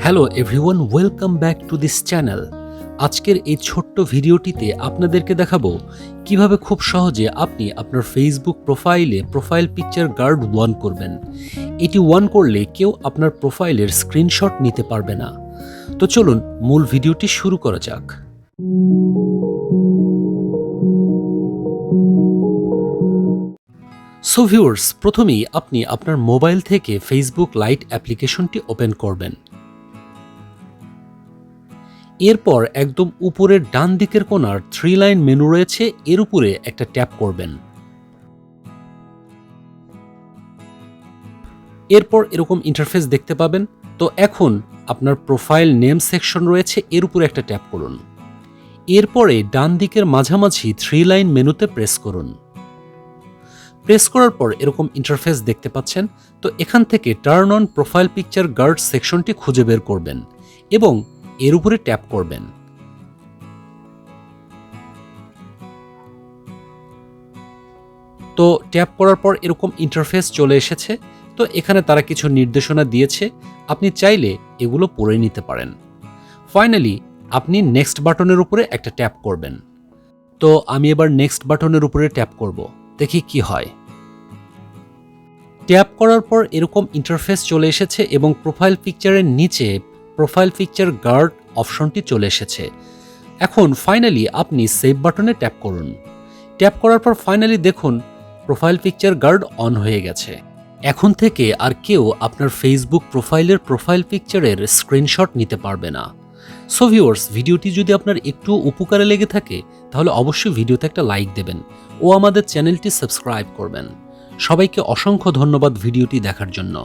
Hello everyone welcome back to this channel আজকের এই ছোট্ট ভিডিওটিতে আপনাদেরকে দেখাবো কীভাবে খুব সহজে আপনি আপনার ফেসবুক প্রোফাইলে প্রোফাইল পিকচার গার্ড ওয়ান করবেন। এটি ওয়ান করলে কেউ আপনার প্রোফাইলের স্ক্রিনশট নিতে পারবে না। তো চলুন মূল ভিডিওটি শুরু করা যাক। সো ভিউয়ার্স প্রথমেই আপনি আপনার মোবাইল থেকে ফেসবুক লাইট অ্যাপ্লিকেশনটি ওপেন করবেন। এরপর একদম উপরের ডান দিকের কোণার থ্রি লাইন মেনু রয়েছে, এর উপরে একটা ট্যাপ করবেন। এরপর এরকম ইন্টারফেস দেখতে পাবেন। তো এখন আপনার প্রোফাইল নেম সেকশন রয়েছে, এর উপরে একটা ট্যাপ করুন। এরপরে ডান দিকের মাঝামাঝি থ্রি লাইন মেনুতে প্রেস করুন। প্রেস করার পর এরকম ইন্টারফেস দেখতে পাচ্ছেন। তো এখান থেকে turn on profile picture guard সেকশনটি খুঁজে বের করবেন এবং এর উপরে ট্যাপ করবেন। তো ট্যাপ করার পর এরকম ইন্টারফেস চলে এসেছে। তো এখানে তারা কিছু নির্দেশনা দিয়েছে। আপনি চাইলে এগুলো পড়ে নিতে পারেন। ফাইনালি আপনি নেক্সট বাটনের উপরে একটা ট্যাপ করবেন। তো আমি এবার নেক্সট বাটনের উপরে ট্যাপ করব। দেখি কি হয়। ট্যাপ করার পর এরকম ইন্টারফেস চলে এসেছে এবং প্রোফাইল পিকচারের নিচে প্রোফাইল পিকচার গার্ড অপশনটি চলে এসেছে। এখন ফাইনালি আপনি সেভ বাটনে ট্যাপ করুন। ট্যাপ করার পর ফাইনালি দেখুন প্রোফাইল পিকচার গার্ড অন হয়ে গেছে। এখন থেকে আর কেউ আপনার ফেসবুক প্রোফাইলের প্রোফাইল পিকচারের স্ক্রিনশট নিতে পারবে না। সো ভিউয়ার্স ভিডিওটি যদি আপনার একটু উপকারে লেগে থাকে, তাহলে অবশ্যই ভিডিওতে একটা লাইক দেবেন ও আমাদের চ্যানেলটি সাবস্ক্রাইব করবেন। সবাইকে অসংখ্য ধন্যবাদ ভিডিওটি দেখার জন্য।